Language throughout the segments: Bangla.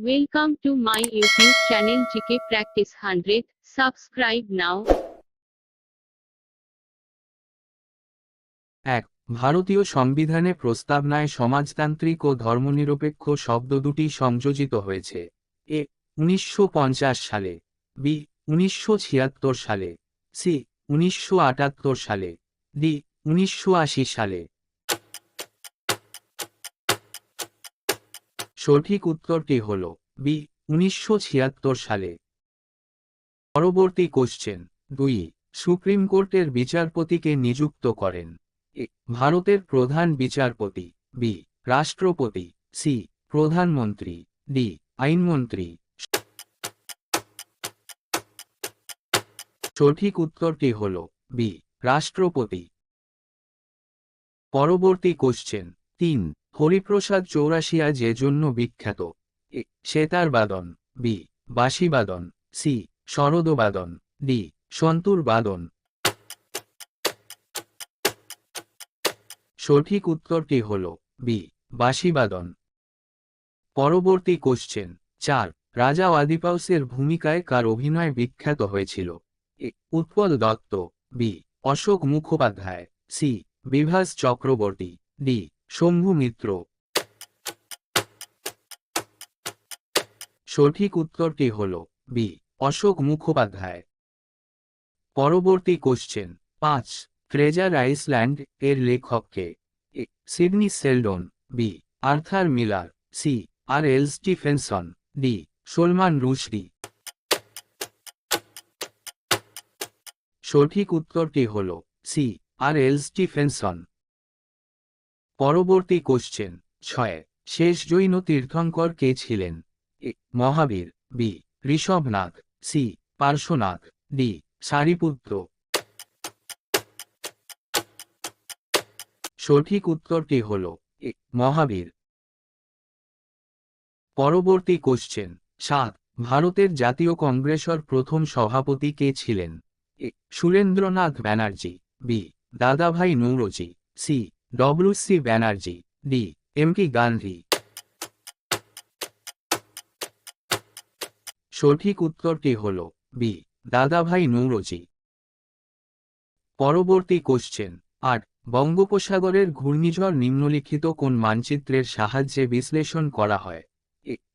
Welcome to my YouTube channel GK Practice 100. Subscribe now. এক, ভারতীয় সংবিধানে প্রস্তাবনায় সমাজতান্ত্রিক ও ধর্মনিরপেক্ষ শব্দ দুটি সংযোজিত হয়েছে এ, উনিশশো পঞ্চাশ সালে, বি, উনিশশো ছিয়াত্তর সালে, সি, উনিশশো আটাত্তর সালে, ডি, উনিশশো আশি সালে সঠিক উত্তরটি হল বি, উনিশশো ছিয়াত্তর সালে। পরবর্তী কোশ্চেন দুই, সুপ্রিম কোর্টের বিচারপতিকে নিযুক্ত করেন। এ, ভারতের প্রধান বিচারপতি। বি, রাষ্ট্রপতি। সি, প্রধানমন্ত্রী। ডি, আইনমন্ত্রী। সঠিক উত্তরটি হল বি, রাষ্ট্রপতি। পরবর্তী কোশ্চেন তিন হরিপ্রসাদ চৌরাশিয়া যে জন্য বিখ্যাত, এ বাদন, বি বাঁশিবাদন সি শরদবাদন ডি, সন্তুর বাদন। সঠিক উত্তরটি হল, বি বাঁশিবাদন পরবর্তী কোশ্চেন চার, রাজা আদিপাউসের ভূমিকায় কার অভিনয় বিখ্যাত হয়েছিল? A, Utpal Dutt, B, Ashok Mukhopadhyay, C, Bibhas Chakraborty, D Shambhu Mitra. সঠিক উত্তরটি হল বি, অশোক মুখোপাধ্যায়। পরবর্তী কোশ্চেন পাঁচ ট্রেজার আইসল্যান্ড এর লেখককে, A, Sidney Sheldon B, Arthur Miller, C, R L Stevenson, D, Salman Rushdie সঠিক উত্তরটি হল সি, আর এল স্টিফেনসন। পরবর্তী কোশ্চেন, ছয়, শেষ জৈন তীর্থঙ্কর কে ছিলেন? A, Mahavir, B, Rishabhanath, C, Parshvanath, D, Sariputra. সঠিক উত্তরটি হল, এ, মহাবীর। পরবর্তী কোশ্চেন, সাত, ভারতের জাতীয় কংগ্রেসর প্রথম সভাপতি কে ছিলেন? এ, Surendranath Banerjee, B, Dadabhai Naoroji, C W C Banerjee D M K Gandhi সঠিক উত্তরটি হল বি দাদাভাই নৌরজি। পরবর্তী কোশ্চেন আট, বঙ্গোপসাগরের ঘূর্ণিঝড় নিম্নলিখিত কোন মানচিত্রের সাহায্যে বিশ্লেষণ করা হয়?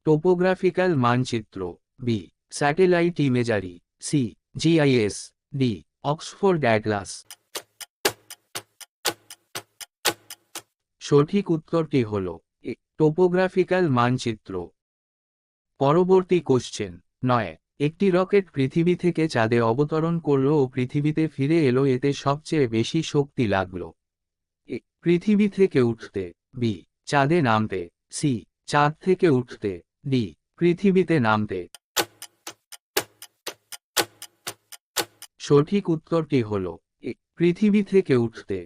টোপোগ্রাফিক্যাল মানচিত্র B satellite imagery C GIS D Oxford atlas সঠিক উত্তরটি হল টোপোগ্রাফিক্যাল মানচিত্র। পরবর্তী কোশ্চেন নয়, একটি রকেট পৃথিবী থেকে চাঁদে অবতরণ করল ও পৃথিবীতে ফিরে এলো, এতে সবচেয়ে বেশি শক্তি লাগল। পৃথিবী থেকে উঠতে, বি, চাঁদে নামতে, সি, চাঁদ থেকে উঠতে, ডি, পৃথিবীতে নামতে। সঠিক উত্তরটি হল পৃথিবী থেকে উঠতে।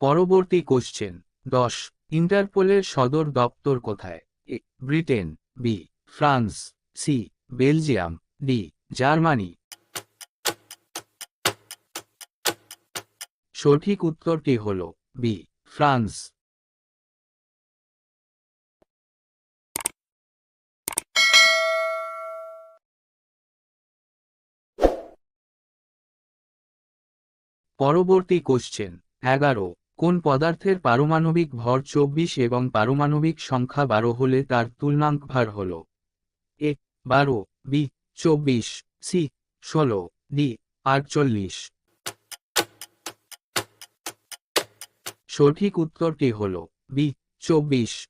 পরবর্তী কোশ্চেন, দশ, ইন্টারপোলের সদর দপ্তর কোথায়? A, Britain, B, France, C, Belgium, D, Germany. সঠিক উত্তরটি হল বি, ফ্রান্স। পরবর্তী কোশ্চেন, এগারো কোন পদার্থের পারমাণবিক ভর চব্বিশ এবং পারমাণবিক সংখ্যা বারো হলে তার তুলনাঙ্ক ভার হল এ বারো, বি, চব্বিশ, সি, ষোলো, ডি, আটচল্লিশ। সঠিক উত্তরটি হল বি, চব্বিশ।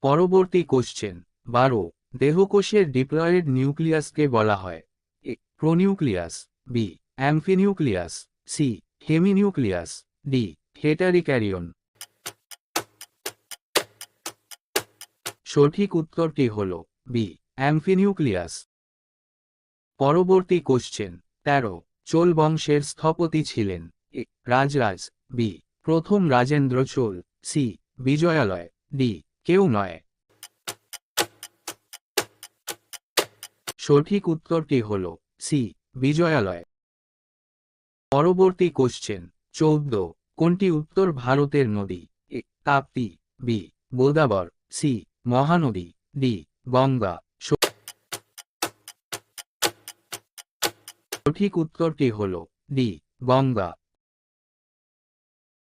পরবর্তী কোশ্চেন বারো, দেহকোষের ডিপ্লয়েড নিউক্লিয়াসকে বলা হয়। A, pronucleus, B, amphinucleus, C, heminucleus. D heterokaryon সঠিক উত্তরটি হল বি, অ্যাম্ফিনিউক্লিয়াস। পরবর্তী কোশ্চেন, তেরো, চোল বংশের স্থপতি ছিলেন। এ, রাজরাজ। বি, প্রথম রাজেন্দ্র চোল। সি, বিজয়ালয়। ডি, কেউ নয়। সঠিক উত্তরটি হল সি, বিজয়ালয়। পরবর্তী কোশ্চেন, চৌদ্দ কোনটি উত্তর ভারতের নদী? A Tapti B, Godavari, C, Mahanadi, D, Ganga. সঠিক উত্তরটি হল, ডি, গঙ্গা।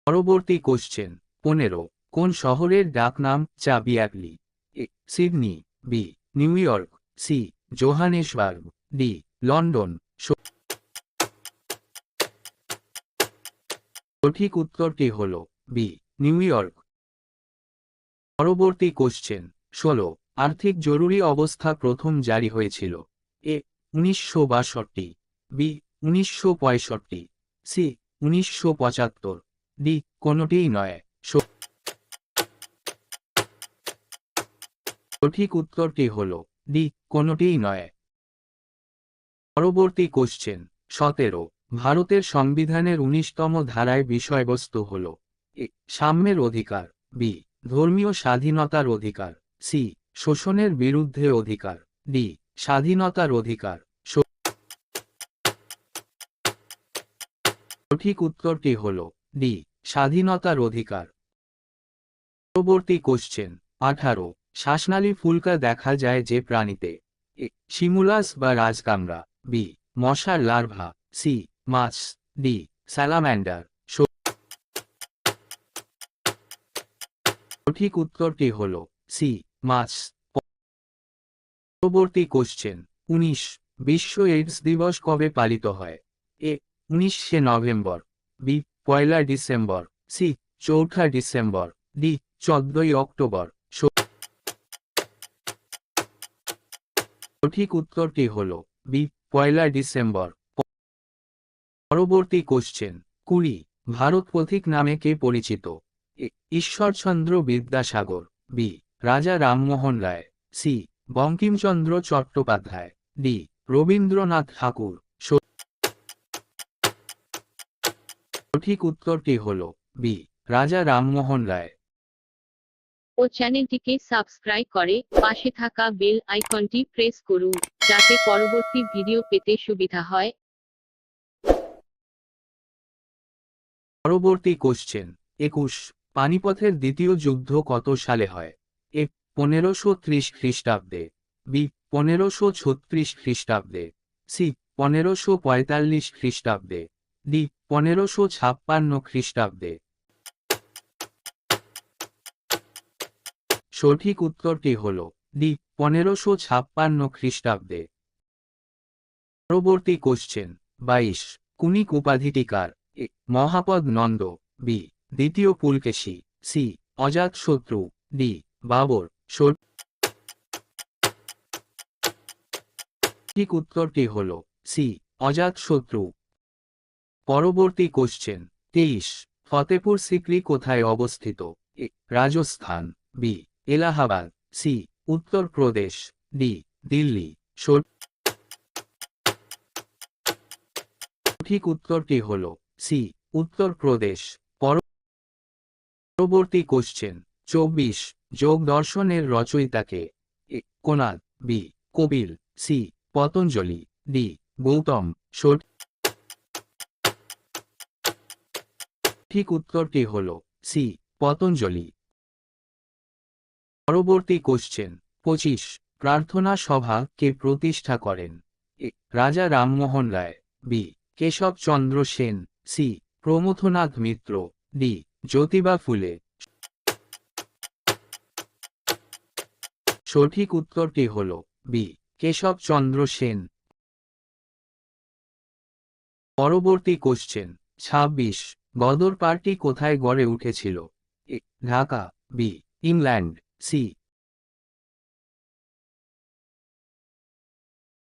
পরবর্তী কোশ্চেন পনেরো, কোন শহরের ডাকনাম চাবিয়াকলি? A, Sydney, B, New York, C, Johannesburg, D, London. সঠিক উত্তরটি হল বি, নিউ ইয়র্ক। পরবর্তী কোশ্চেন, ষোলো, আর্থিক জরুরি অবস্থা প্রথম জারি হয়েছিল। এ, উনিশশো বাষট্টি, বি, উনিশশো পঁয়ষট্টি, সি, উনিশশো পঁচাত্তর, ডি, কোনোটিই নয়। সঠিক উত্তরটি হল ডি, কোনোটিই নয়। পরবর্তী কোশ্চেন, সতেরো ভারতের সংবিধানের উনিশতম ধারায় বিষয়বস্তু হল এ, সাম্যের অধিকার, বি, ধর্মীয় স্বাধীনতার অধিকার, সি, শোষণের বিরুদ্ধে অধিকার, ডি, স্বাধীনতার অধিকার। সঠিক উত্তরটি হল ডি, স্বাধীনতার অধিকার। পরবর্তী কোশ্চেন আঠারো, শ্বাসনালী ফুলকা দেখা যায় যে প্রাণীতে, এ, শিমুলাস বা রাজকামরা, বি, মশার লার্ভা, সি মাছ ডি স্যালাম্যান্ডার সঠিক উত্তরটি হল সি, মাছ। পরবর্তী কোশ্চেন উনিশ, বিশ্ব এইডস দিবস কবে পালিত হয়? এ, উনিশে নভেম্বর, বি, পয়লা ডিসেম্বর, সি, চৌঠা ডিসেম্বর, ডি, চোদ্দই অক্টোবর। সঠিক উত্তরটি হল বি, পয়লা ডিসেম্বর। পরবর্তী কোশ্চেন কুড়ি, ভারত পথিক নামে কে পরিচিত? Ishwarchandra Vidyasagar, B, Raja Rammohan Roy, C, Bankimchandra Chattopadhyay, D, Rabindranath Tagore. সঠিক উত্তরটি হল, বি, রাজা রামমোহন রায়। ও চ্যানেলটিকে সাবস্ক্রাইব করে পাশে থাকা বেল আইকনটি প্রেস করুন, যাতে পরবর্তী ভিডিও পেতে সুবিধা হয়। পরবর্তী কোশ্চেন একুশ, পানিপথের দ্বিতীয় যুদ্ধ কত সালে হয়? এ, পনেরোশো ত্রিশ খ্রিস্টাব্দে, বি, পনেরোশো ছত্রিশ খ্রিস্টাব্দে, সি, পনেরোশো পঁয়তাল্লিশ খ্রিস্টাব্দে, ডি, পনেরোশো ছাপ্পান্ন খ্রিস্টাব্দে। সঠিক উত্তরটি হল, ডি, পনেরোশো ছাপ্পান্ন খ্রিস্টাব্দে। পরবর্তী কোশ্চেন বাইশ, কুনিক উপাধিটি কার? এ, মহাপদ নন্দ, বি, দ্বিতীয় পুলকেশী, সি অজাতশত্রু ডি, বাবর সঠিক উত্তরটি হল, সি অজাতশত্রু পরবর্তী কোশ্চেন তেইশ, ফতেপুর সিক্রি কোথায় অবস্থিত? A, Rajasthan, B, Allahabad, C Uttar Pradesh D, Delhi সঠিক উত্তরটি হল সি উত্তরপ্রদেশ পর- পরবর্তী কোশ্চেন চব্বিশ, যোগ দর্শনের রচয়িতাকে Kanad, B, Kapil, C, Patanjali, D, Gautam ঠিক উত্তরটি হল সি, পতঞ্জলি। পরবর্তী কোশ্চেন পঁচিশ, প্রার্থনা সভা কে প্রতিষ্ঠা করেন? Raja Rammohan Roy, B, Keshabchandra Sen C, Pramathanath Mitra, D, Jyotiba Phule. সঠিক উত্তরটি হল বি, কেশব চন্দ্র সেন। পরবর্তী কোশ্চেন ছাব্বিশ, গদর পার্টি কোথায় গড়ে উঠেছিল? A, Dhaka, B, England, C